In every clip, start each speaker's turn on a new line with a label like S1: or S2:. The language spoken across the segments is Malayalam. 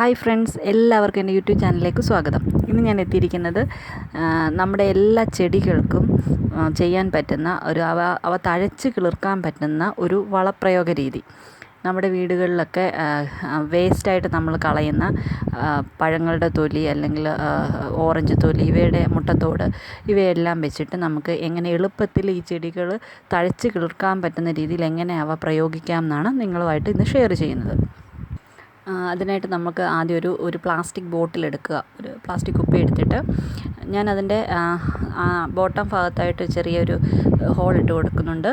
S1: ഹായ് ഫ്രണ്ട്സ് എല്ലാവർക്കും എന്റെ യൂട്യൂബ് ചാനലിലേക്ക് സ്വാഗതം. ഇന്ന് ഞാൻ എത്തിയിരിക്കുന്നത് നമ്മുടെ എല്ലാ ചെടികൾക്കും ചെയ്യാൻ പറ്റുന്ന ഒരു അവ അവ തഴച്ച് കിളിർക്കാൻ പറ്റുന്ന ഒരു വളപ്രയോഗ രീതി. നമ്മുടെ വീടുകളിലൊക്കെ വേസ്റ്റായിട്ട് നമ്മൾ കളയുന്ന പഴങ്ങളുടെ തൊലി അല്ലെങ്കിൽ ഓറഞ്ച് തൊലി ഇവയുടെ മുട്ടത്തോട് ഇവയെല്ലാം വെച്ചിട്ട് നമുക്ക് എങ്ങനെ എളുപ്പത്തിൽ ഈ ചെടികൾ തഴച്ച് കിളിർക്കാൻ പറ്റുന്ന രീതിയിൽ എങ്ങനെ അവ പ്രയോഗിക്കാം എന്നാണ് നിങ്ങളുമായിട്ട് ഇന്ന് ഷെയർ ചെയ്യുന്നത്. അതിനായിട്ട് നമുക്ക് ആദ്യം ഒരു ഒരു പ്ലാസ്റ്റിക് ബോട്ടിൽ എടുക്കുക. ഒരു പ്ലാസ്റ്റിക് കുപ്പി എടുത്തിട്ട് ഞാൻ അതിന്റെ ബോട്ടം ഭാഗത്തായിട്ട് ചെറിയൊരു ഹോൾ ഇട്ട് കൊടുക്കുന്നുണ്ട്.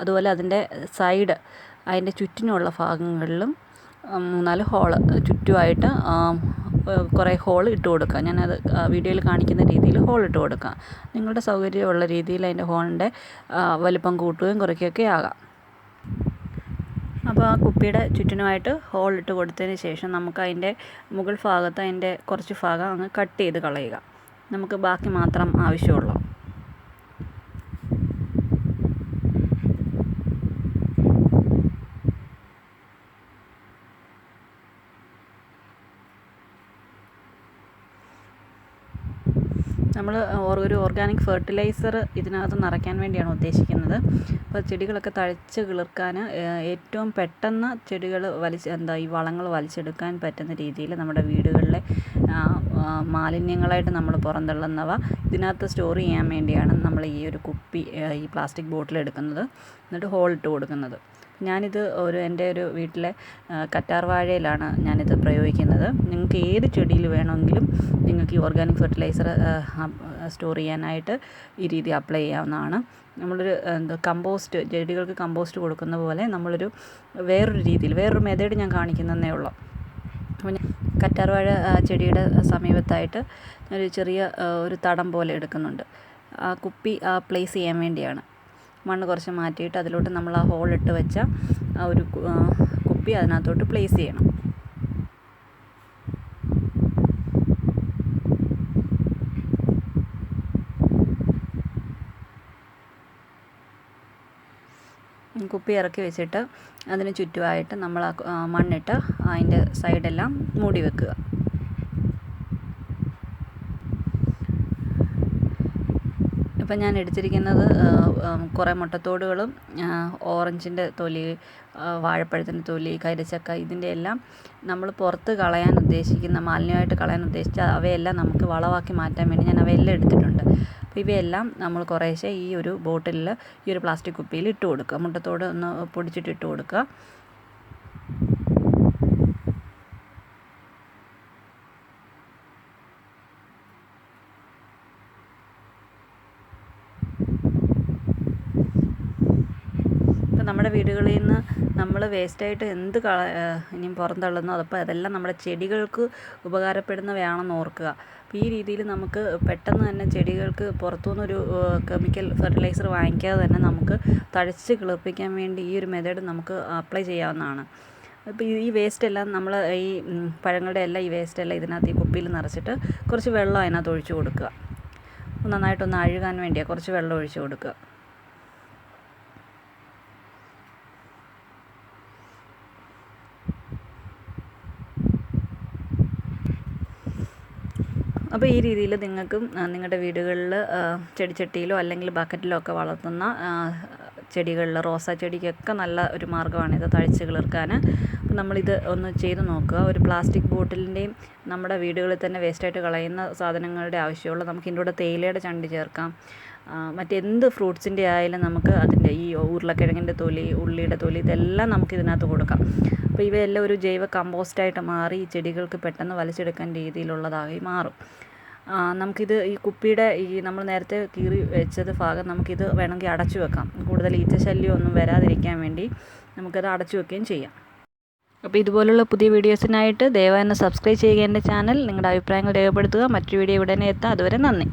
S1: അതുപോലെ അതിന്റെ സൈഡ് അതിന്റെ ചുറ്റിനുള്ള ഭാഗങ്ങളിലും മൂന്നാൽ ഹോൾ ചുറ്റുമായിട്ട് കുറേ ഹോൾ ഇട്ട് കൊടുക്കുക. ഞാനത് വീഡിയോയിൽ കാണിക്കുന്ന രീതിയിൽ ഹോൾ ഇട്ട് കൊടുക്കുക. നിങ്ങളുടെ സൗകര്യമുള്ള രീതിയിൽ അതിന്റെ ഹോളിന്റെ വലിപ്പം കൂട്ടുകയും കുറയ്ക്കുകയൊക്കെ ആകാം. അപ്പോൾ ആ കുപ്പിയുടെ ചുറ്റിനുമായിട്ട് ഹോൾ ഇട്ട് കൊടുത്തതിന് ശേഷം നമുക്ക് അതിന്റെ മുകൾ ഭാഗത്ത് അതിന്റെ കുറച്ച് ഭാഗം അങ്ങ് കട്ട് ചെയ്ത് കളയുക. നമുക്ക് ബാക്കി മാത്രം ആവശ്യമുള്ളൂ. നമ്മൾ ഒരു ഓർഗാനിക് ഫെർട്ടിലൈസർ ഇതിനകത്ത് നിറയ്ക്കാൻ വേണ്ടിയാണ് ഉദ്ദേശിക്കുന്നത്. അപ്പോൾ ചെടികളൊക്കെ തഴച്ച് കിളിർക്കാൻ ഏറ്റവും പെട്ടെന്ന് ചെടികൾ വലിച്ച് എന്താ ഈ വളങ്ങൾ വലിച്ചെടുക്കാൻ പറ്റുന്ന രീതിയിൽ നമ്മുടെ വീടുകളിലെ മാലിന്യങ്ങളായിട്ട് നമ്മൾ പുറന്തള്ളുന്നവ ഇതിനകത്ത് സ്റ്റോർ ചെയ്യാൻ വേണ്ടിയാണ് നമ്മൾ ഈ ഒരു കുപ്പി ഈ പ്ലാസ്റ്റിക് ബോട്ടിൽ എടുക്കുന്നത്. എന്നിട്ട് ഹോൾ ഇട്ട് കൊടുക്കുന്നത്. ഞാനിത് ഒരു എന്റെ ഒരു വീട്ടിലെ കറ്റാർ വാഴയിലാണ് ഞാനിത് പ്രയോഗിക്കുന്നത്. നിങ്ങൾക്ക് ഏത് ചെടിയിൽ വേണമെങ്കിലും നിങ്ങൾക്ക് ഈ ഓർഗാനിക് ഫെർട്ടിലൈസർ സ്റ്റോർ ചെയ്യാനായിട്ട് ഈ രീതി അപ്ലൈ ചെയ്യാവുന്നതാണ്. നമ്മളൊരു എന്താ കമ്പോസ്റ്റ് ചെടികൾക്ക് കമ്പോസ്റ്റ് കൊടുക്കുന്ന പോലെ നമ്മളൊരു വേറൊരു രീതിയിൽ വേറൊരു മെത്തേഡ് ഞാൻ കാണിക്കുന്നതേ ഉള്ളൂ. അപ്പോൾ ഞാൻ കറ്റാർവാഴ ചെടിയുടെ സമീപത്തായിട്ട് ഒരു ചെറിയ ഒരു തടം പോലെ എടുക്കുന്നുണ്ട്. ആ കുപ്പി ആ പ്ലേസ് ചെയ്യാൻ വേണ്ടിയാണ്. മണ്ണ് കുറച്ച് മാറ്റിയിട്ട് അതിലോട്ട് നമ്മൾ ആ ഹോൾ ഇട്ട് വെച്ച ആ ഒരു കുപ്പി അതിനകത്തോട്ട് പ്ലേസ് ചെയ്യണം. കുപ്പി ഇറക്കി വെച്ചിട്ട് അതിന് ചുറ്റുമായിട്ട് നമ്മൾ മണ്ണിട്ട് അതിന്റെ സൈഡെല്ലാം മൂടി വെക്കുക. ഇപ്പം ഞാൻ എടുത്തിരിക്കുന്നത് കുറേ മുട്ടത്തോടുകളും ഓറഞ്ചിന്റെ തൊലി വാഴപ്പഴത്തിന്റെ തൊലി കരിച്ചക്ക ഇതിന്റെ എല്ലാം നമ്മൾ പുറത്ത് കളയാൻ ഉദ്ദേശിക്കുന്ന മാലിന്യമായിട്ട് കളയാൻ ഉദ്ദേശിച്ച അവയെല്ലാം നമുക്ക് വളമാക്കി മാറ്റാൻ വേണ്ടി ഞാൻ അവയെല്ലാം എടുത്തിട്ടുണ്ട്. അപ്പോൾ ഇവയെല്ലാം നമ്മൾ കുറേശ്ശെ ഈ ഒരു ബോട്ടിലിൽ ഈ ഒരു പ്ലാസ്റ്റിക് കുപ്പിയിൽ ഇട്ട് കൊടുക്കുക. മുട്ടത്തോട് ഒന്ന് പൊടിച്ചിട്ട് ഇട്ട് കൊടുക്കുക. നമ്മുടെ വീടുകളിൽ നിന്ന് നമ്മൾ വേസ്റ്റായിട്ട് എന്ത് കള ഇനിയും പുറന്തള്ളുന്നോ അതപ്പോൾ അതെല്ലാം നമ്മുടെ ചെടികൾക്ക് ഉപകാരപ്പെടുന്നവയാണെന്ന് ഓർക്കുക. അപ്പോൾ ഈ രീതിയിൽ നമുക്ക് പെട്ടെന്ന് തന്നെ ചെടികൾക്ക് പുറത്തുനിന്നൊരു കെമിക്കൽ ഫെർട്ടിലൈസർ വാങ്ങിക്കാതെ തന്നെ നമുക്ക് തഴച്ച് കിളിർപ്പിക്കാൻ വേണ്ടി ഈ ഒരു മെത്തേഡ് നമുക്ക് അപ്ലൈ ചെയ്യാവുന്നതാണ്. അപ്പോൾ ഈ വേസ്റ്റ് എല്ലാം നമ്മൾ ഈ പഴങ്ങളുടെ എല്ലാം ഈ വേസ്റ്റ് എല്ലാം ഇതിനകത്ത് ഈ കുപ്പിയിൽ നിറച്ചിട്ട് കുറച്ച് വെള്ളം അതിനകത്ത് ഒഴിച്ചു കൊടുക്കുക. നന്നായിട്ടൊന്ന് അഴുകാൻ വേണ്ടിയാണ് കുറച്ച് വെള്ളം ഒഴിച്ചു കൊടുക്കുക. അപ്പോൾ ഈ രീതിയിൽ നിങ്ങൾക്കും നിങ്ങളുടെ വീടുകളിൽ ചെടിച്ചട്ടിയിലോ അല്ലെങ്കിൽ ബക്കറ്റിലോ ഒക്കെ വളർത്തുന്ന ചെടികളിൽ റോസാ ചെടിക്കൊക്കെ നല്ല ഒരു മാർഗമാണ് ഇത് തഴച്ച് കിളിർക്കാൻ. നമ്മളിത് ഒന്ന് ചെയ്ത് നോക്കുക. ഒരു പ്ലാസ്റ്റിക് ബോട്ടിലിന്റെയും നമ്മുടെ വീടുകളിൽ തന്നെ വേസ്റ്റായിട്ട് കളയുന്ന സാധനങ്ങളുടെ ആവശ്യമുള്ള നമുക്ക് ഇതിന്റെ കൂടെ തേയിലയുടെ ചണ്ടി ചേർക്കാം. മറ്റെന്ത് ഫ്രൂട്ട്സിന്റെ ആയാലും നമുക്ക് അതിന്റെ ഈ ഉരുളക്കിഴങ്ങിന്റെ തൊലി ഉള്ളിയുടെ തൊലി ഇതെല്ലാം നമുക്ക് ഇതിനകത്ത് കൊടുക്കാം. അപ്പോൾ ഇവയെല്ലാം ഒരു ജൈവ കമ്പോസ്റ്റായിട്ട് മാറി ഈ ചെടികൾക്ക് പെട്ടെന്ന് വലിച്ചെടുക്കാൻ രീതിയിലുള്ളതായി മാറും. നമുക്കിത് ഈ കുപ്പിയുടെ ഈ നമ്മൾ നേരത്തെ കീറി വെച്ചത് ഭാഗം നമുക്കിത് വേണമെങ്കിൽ അടച്ചു വെക്കാം. കൂടുതൽ ഈച്ചശല്യം ഒന്നും വരാതിരിക്കാൻ വേണ്ടി നമുക്കത് അടച്ചു വെക്കുകയും ചെയ്യാം. അപ്പോൾ ഇതുപോലുള്ള പുതിയ വീഡിയോസിനായിട്ട് ദയവായി സബ്സ്ക്രൈബ് ചെയ്യുക എന്റെ ചാനൽ. നിങ്ങളുടെ അഭിപ്രായങ്ങൾ രേഖപ്പെടുത്തുക. മറ്റൊരു വീഡിയോ ഉടനെ എത്താം. അതുവരെ നന്ദി.